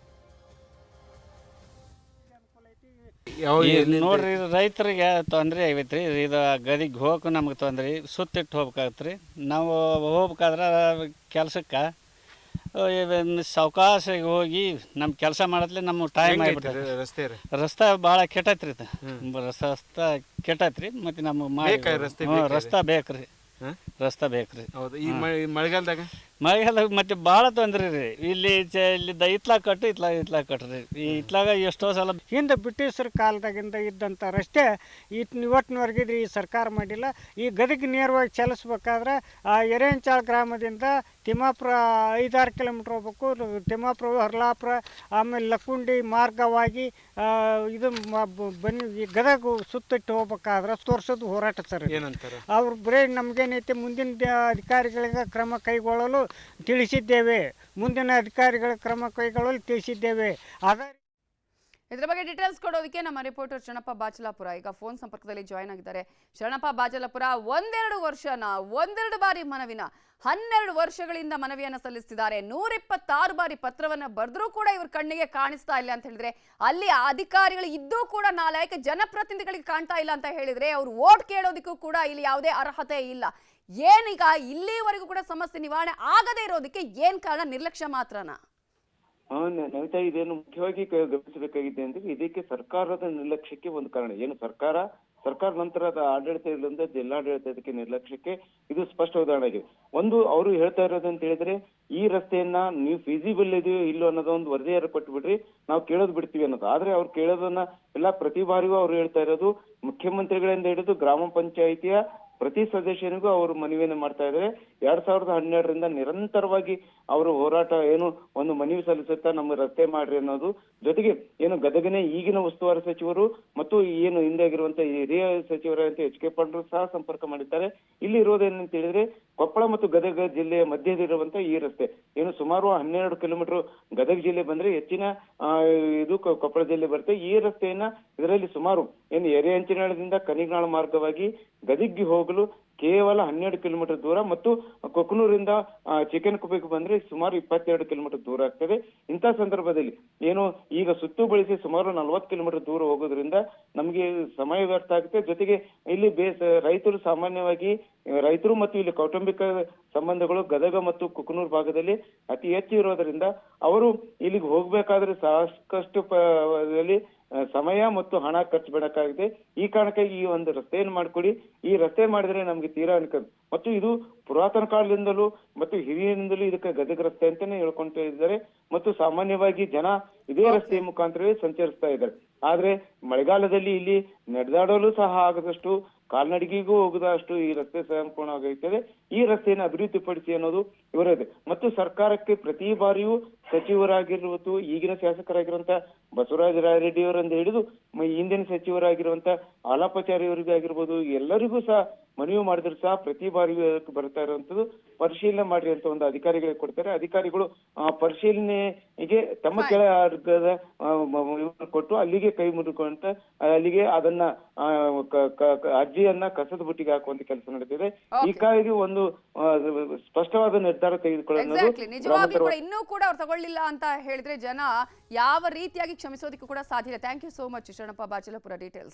ಈ ನೋಡ್ರಿ ರೈತರಿಗೆ ತೊಂದರೆ ಆಗೈತ್ರಿ. ರೀ ಇದು ಗದಿಗೆ ಹೋಗಕ್ಕೆ ನಮ್ಗೆ ತೊಂದ್ರೆ. ಸುತ್ತಿಟ್ಟು ಹೋಗ್ಬೇಕಾಗತ್ತೆ ರೀ ನಾವು ಹೋಗ್ಬೇಕಾದ್ರೆ ಕೆಲ್ಸಕ್ಕೆ ಸಾವಕಾಶ ಹೋಗಿ ನಮ್ಮ ಕೆಲಸ ಮಾಡತ್ಲೆ ನಮ್ಮ ಟೈಮ್ ಆಗಿಬಿಟ್ಟು
ರಸ್ತೆ ರೀ?
ರಸ್ತೆ ಭಾಳ ಕೆಟ್ಟೈತ್ರಿ ಇದು. ರಸ್ತೆ ರಸ್ತೆ ಕೆಟ್ಟೈತ್ರಿ ಮತ್ತು ನಮ್ಮ ಮಾಡಿ
ರಸ್ತೆ
ಬೇಕ್ರಿ. ರಸ್ತೆ ಬೇಕ್ರಿ.
ಹೌದು ಈ ಮಳೆ ಈ ಮಳೆಗಾಲದಾಗ
ಮಳೆಗಾಲ ಮತ್ತೆ ಭಾಳ ತೊಂದರೆ ರೀ. ಇಲ್ಲಿ ಚ- ಇಲ್ಲಿದ್ದ ಇತ್ಲಾಗ ಕಟ್ಟು ಇತ್ಲಾಗ ಇತ್ಲಾಗ ಕಟ್ರಿ ಈ ಇತ್ಲಾಗ ಎಷ್ಟೋ ಸಲ
ಹಿಂದೆ ಬ್ರಿಟಿಷರ ಕಾಲದಾಗಿಂದ ಇದ್ದಂಥ ರಸ್ತೆ ಇಟ್ ಇವತ್ತಿನವರೆಗಿದ್ರೆ ಈ ಸರ್ಕಾರ ಮಾಡಿಲ್ಲ. ಈ ಗದಗ ನೇರವಾಗಿ ಚಲಿಸ್ಬೇಕಾದ್ರೆ ಆ ಎರೆಂಚಾಳ ಗ್ರಾಮದಿಂದ ತಿಮ್ಮಾಪುರ ಐದಾರು ಕಿಲೋಮೀಟ್ರ್ ಹೋಗ್ಬೇಕು ತಿಮ್ಮಾಪುರ ಹರ್ಲಾಪುರ ಆಮೇಲೆ ಲಕ್ಕುಂಡಿ ಮಾರ್ಗವಾಗಿ ಇದು ಬನ್ನಿ ಈ ಗದಗ ಸುತ್ತಿಟ್ಟು ಹೋಗ್ಬೇಕಾದ್ರೆ ತೋರ್ಸೋದು ಹೋರಾಟ ಸರ್
ಏನಂತಾರೆ?
ಅವ್ರು ಬರೀ ನಮಗೇನೈತೆ ಮುಂದಿನ ಅಧಿಕಾರಿಗಳಿಗೆ ಕ್ರಮ ಕೈಗೊಳ್ಳಲು ತಿಳಿಸಿದ್ದೇವೆ. ಮುಂದಿನ ಅಧಿಕಾರಿಗಳ ಕ್ರಮ ಕೈಗೊಳ್ಳಲು ತಿಳಿಸಿದ್ದೇವೆ. ಆದರೆ
ಇದರ ಬಗ್ಗೆ ಡೀಟೇಲ್ಸ್ ಕೊಡೋದಕ್ಕೆ ನಮ್ಮ ರಿಪೋರ್ಟರ್ ಶರಣಪ್ಪ ಬಾಚಲಾಪುರ. ಈಗ ಫೋನ್ ಸಂಪರ್ಕದಲ್ಲಿ ಜಾಯ್ನ್ ಆಗಿದ್ದಾರೆ. ಶರಣಪ್ಪ ಬಾಚಲಾಪುರ, ಒಂದೆರಡು ವರ್ಷನ, ಒಂದೆರಡು ಬಾರಿ ಮನವಿನ, ಹನ್ನೆರಡು ವರ್ಷಗಳಿಂದ ಮನವಿಯನ್ನು ಸಲ್ಲಿಸ್ತಿದ್ದಾರೆ. ನೂರಿಪ್ಪತ್ತಾರು ಬಾರಿ ಪತ್ರವನ್ನು ಬರೆದ್ರೂ ಕೂಡ ಇವ್ರ ಕಣ್ಣಿಗೆ ಕಾಣಿಸ್ತಾ ಇಲ್ಲ ಅಂತ ಹೇಳಿದ್ರೆ, ಅಲ್ಲಿ ಅಧಿಕಾರಿಗಳು ಇದ್ದೂ ಕೂಡ ನಾಲ್ಕು ಜನಪ್ರತಿನಿಧಿಗಳಿಗೆ ಕಾಣ್ತಾ ಇಲ್ಲ ಅಂತ ಹೇಳಿದ್ರೆ, ಅವ್ರು ಓಟ್ ಕೇಳೋದಕ್ಕೂ ಕೂಡ ಇಲ್ಲಿ ಯಾವುದೇ ಅರ್ಹತೆ ಇಲ್ಲ. ಏನೀಗ ಇಲ್ಲಿವರೆಗೂ ಕೂಡ ಸಮಸ್ಯೆ ನಿವಾರಣೆ ಆಗದೇ ಇರೋದಕ್ಕೆ ಏನ್ ಕಾರಣ? ನಿರ್ಲಕ್ಷ್ಯ ಮಾತ್ರನಾ?
ನವಿತಾ ಇದೇನು ಮುಖ್ಯವಾಗಿ ಗಮನಿಸಬೇಕಾಗಿದೆ ಅಂದ್ರೆ ಇದಕ್ಕೆ ಸರ್ಕಾರದ ನಿರ್ಲಕ್ಷ್ಯಕ್ಕೆ ಒಂದು ಕಾರಣ. ಏನು ಸರ್ಕಾರ ಸರ್ಕಾರ ನಂತರದ ಜಿಲ್ಲಾಡಳಿತ ಇದಕ್ಕೆ ನಿರ್ಲಕ್ಷ್ಯಕ್ಕೆ ಇದು ಸ್ಪಷ್ಟ ಉದಾಹರಣೆ ಆಗಿದೆ. ಒಂದು, ಅವರು ಹೇಳ್ತಾ ಇರೋದು ಅಂತ ಹೇಳಿದ್ರೆ, ಈ ರಸ್ತೆಯನ್ನ ನೀವು ಫಿಸಿಬಲ್ ಇದೆಯೋ ಇಲ್ಲೋ ಅನ್ನೋದು ಒಂದು ವರದಿಯಾರ ಕೊಟ್ಬಿಡ್ರಿ, ನಾವು ಕೇಳೋದು ಬಿಡ್ತೀವಿ ಅನ್ನೋದು. ಆದ್ರೆ ಅವ್ರು ಕೇಳೋದನ್ನ ಎಲ್ಲ ಪ್ರತಿ ಬಾರಿಯೂ ಅವ್ರು ಹೇಳ್ತಾ ಇರೋದು, ಮುಖ್ಯಮಂತ್ರಿಗಳಿಂದ ಹಿಡಿದು ಗ್ರಾಮ ಪಂಚಾಯಿತಿಯ ಪ್ರತಿ ಸದಸ್ಯನಿಗೂ ಅವರು ಮನವಿಯನ್ನು ಮಾಡ್ತಾ ಇದ್ದಾರೆ. ಎರಡ್ ಸಾವಿರದ ಹನ್ನೆರಡರಿಂದ ನಿರಂತರವಾಗಿ ಅವರು ಹೋರಾಟ ಏನು ಒಂದು ಮನವಿ ಸಲ್ಲಿಸುತ್ತಾ ನಮ್ಮ ರಸ್ತೆ ಮಾಡ್ರಿ ಅನ್ನೋದು. ಜೊತೆಗೆ ಏನು ಗದಗನೇ ಈಗಿನ ಉಸ್ತುವಾರಿ ಸಚಿವರು ಮತ್ತು ಏನು ಹಿಂದೆ ಆಗಿರುವಂತಹ ಹಿರಿಯ ಸಚಿವರಂತ ಎಚ್ ಕೆ ಪಾಂಡ್ರು ಸಹ ಸಂಪರ್ಕ ಮಾಡಿದ್ದಾರೆ. ಇಲ್ಲಿ ಇರೋದೇನಂತ ಹೇಳಿದ್ರೆ ಕೊಪ್ಪಳ ಮತ್ತು ಗದಗ ಜಿಲ್ಲೆಯ ಮಧ್ಯದಲ್ಲಿರುವಂತ ಈ ರಸ್ತೆ. ಏನು ಸುಮಾರು ಹನ್ನೆರಡು ಕಿಲೋಮೀಟರ್ ಗದಗ ಜಿಲ್ಲೆ ಬಂದ್ರೆ ಹೆಚ್ಚಿನ ಇದು ಕೊಪ್ಪಳ ಜಿಲ್ಲೆ ಬರುತ್ತೆ. ಈ ರಸ್ತೆಯನ್ನ ಇದರಲ್ಲಿ ಸುಮಾರು ಏನು ಎರೆ ಅಂಚಿನಾಳದಿಂದ ಕನಿಗ್ನಾಳ ಮಾರ್ಗವಾಗಿ ಗದಗ್ಗೆ ಹೋಗಲು ಕೇವಲ ಹನ್ನೆರಡು ಕಿಲೋಮೀಟರ್ ದೂರ ಮತ್ತು ಕೊಕ್ನೂರಿಂದ ಚಿಕನ್ ಕುಪ್ಪೆಗೆ ಬಂದ್ರೆ ಸುಮಾರು ಇಪ್ಪತ್ತೆರಡು ಕಿಲೋಮೀಟರ್ ದೂರ ಆಗ್ತದೆ. ಇಂಥ ಸಂದರ್ಭದಲ್ಲಿ ಏನು ಈಗ ಸುತ್ತು ಬಳಸಿ ಸುಮಾರು ನಲವತ್ತು ಕಿಲೋಮೀಟರ್ ದೂರ ಹೋಗೋದ್ರಿಂದ ನಮಗೆ ಸಮಯ ವ್ಯರ್ಥ ಆಗುತ್ತೆ. ಜೊತೆಗೆ ಇಲ್ಲಿ ಬೇಸ, ರೈತರು ಸಾಮಾನ್ಯವಾಗಿ, ರೈತರು ಮತ್ತು ಇಲ್ಲಿ ಕೌಟುಂಬಿಕ ಸಂಬಂಧಗಳು ಗದಗ ಮತ್ತು ಕುಕನೂರು ಭಾಗದಲ್ಲಿ ಅತಿ ಹೆಚ್ಚು ಇರೋದ್ರಿಂದ ಅವರು ಇಲ್ಲಿಗೆ ಹೋಗ್ಬೇಕಾದ್ರೆ ಸಾಕಷ್ಟು ಸಮಯ ಮತ್ತು ಹಣ ಖರ್ಚು ಬಿಡಕ್ಕಾಗಿದೆ. ಈ ಕಾರಣಕ್ಕಾಗಿ ಈ ಒಂದು ರಸ್ತೆಯನ್ನು ಮಾಡ್ಕೊಡಿ. ಈ ರಸ್ತೆ ಮಾಡಿದ್ರೆ ನಮ್ಗೆ ತೀರಾ ಅನುಕೂಲ ಮತ್ತು ಇದು ಪುರಾತನ ಕಾಲದಿಂದಲೂ ಮತ್ತು ಹಿರಿಯರಿಂದಲೂ ಇದಕ್ಕೆ ಗದಗ ರಸ್ತೆ ಅಂತಾನೆ ಹೇಳ್ಕೊಂತ ಇದ್ದಾರೆ. ಮತ್ತು ಸಾಮಾನ್ಯವಾಗಿ ಜನ ಇದೇ ರಸ್ತೆಯ ಮುಖಾಂತರವೇ ಸಂಚರಿಸ್ತಾ ಇದ್ದಾರೆ. ಆದ್ರೆ ಮಳೆಗಾಲದಲ್ಲಿ ಇಲ್ಲಿ ನಡೆದಾಡಲು ಸಹ ಆಗದಷ್ಟು ಕಾಲ್ನಡಿಗೆಗೂ ಹೋಗದಷ್ಟು ಈ ರಸ್ತೆ ಸಂಪೂರ್ಣವಾಗುತ್ತದೆ ಈ ರಸ್ತೆಯನ್ನು ಅಭಿವೃದ್ಧಿಪಡಿಸಿ ಅನ್ನೋದು ಇವರದೇ ಮತ್ತು ಸರ್ಕಾರಕ್ಕೆ ಪ್ರತಿ ಬಾರಿಯೂ ಸಚಿವರಾಗಿರುವುದು ಈಗಿನ ಶಾಸಕರಾಗಿರುವಂತಹ ಬಸವರಾಜ ರಾಯರೆಡ್ಡಿ ಅವರಿಂದ ಹಿಡಿದು ಹಿಂದಿನ ಸಚಿವರಾಗಿರುವಂತಹ ಆಲಾಪಚಾರಿ ಅವರಿಗೂ ಆಗಿರ್ಬೋದು ಎಲ್ಲರಿಗೂ ಸಹ ಮನವಿ ಮಾಡಿದ್ರು ಸಹ ಪ್ರತಿ ಬಾರಿಯೂ ಅದಕ್ಕೆ ಬರ್ತಾ ಇರುವಂತದ್ದು ಪರಿಶೀಲನೆ ಮಾಡಿ ಅಂತ ಒಂದು ಅಧಿಕಾರಿಗಳಿಗೆ ಕೊಡ್ತಾರೆ. ಅಧಿಕಾರಿಗಳು ಆ ಪರಿಶೀಲನೆಗೆ ತಮ್ಮ ಕೆಳ ವರ್ಗದ ಕೊಟ್ಟು ಅಲ್ಲಿಗೆ ಕೈ ಮುರಿಕೊಂತ ಅಲ್ಲಿಗೆ ಅದನ್ನ ಅರ್ಜಿಯನ್ನ ಕಸದ ಬುಟ್ಟಿಗೆ ಹಾಕುವಂತ ಕೆಲಸ ನಡೆದಿದೆ ಕಾಯಿಗೆ ಒಂದು ಸ್ಪಷ್ಟವಾದ ನಿರ್ಧಾರ ತೆಗೆದುಕೊಳ್ಳೋದು
ಎಕ್ಸಾಕ್ಟ್ಲಿ ನಿಜವಾಗ್ಲೂ ಕೂಡ ಇನ್ನೂ ಕೂಡ ಅವ್ರು ತಗೊಳ್ಳಿಲ್ಲ ಅಂತ ಹೇಳಿದ್ರೆ ಜನ ಯಾವ ರೀತಿಯಾಗಿ ಕ್ಷಮಿಸೋದಕ್ಕೂ ಕೂಡ ಸಾಧ್ಯ ಇಲ್ಲ. Thank you so much Sharanappa Bachalapura details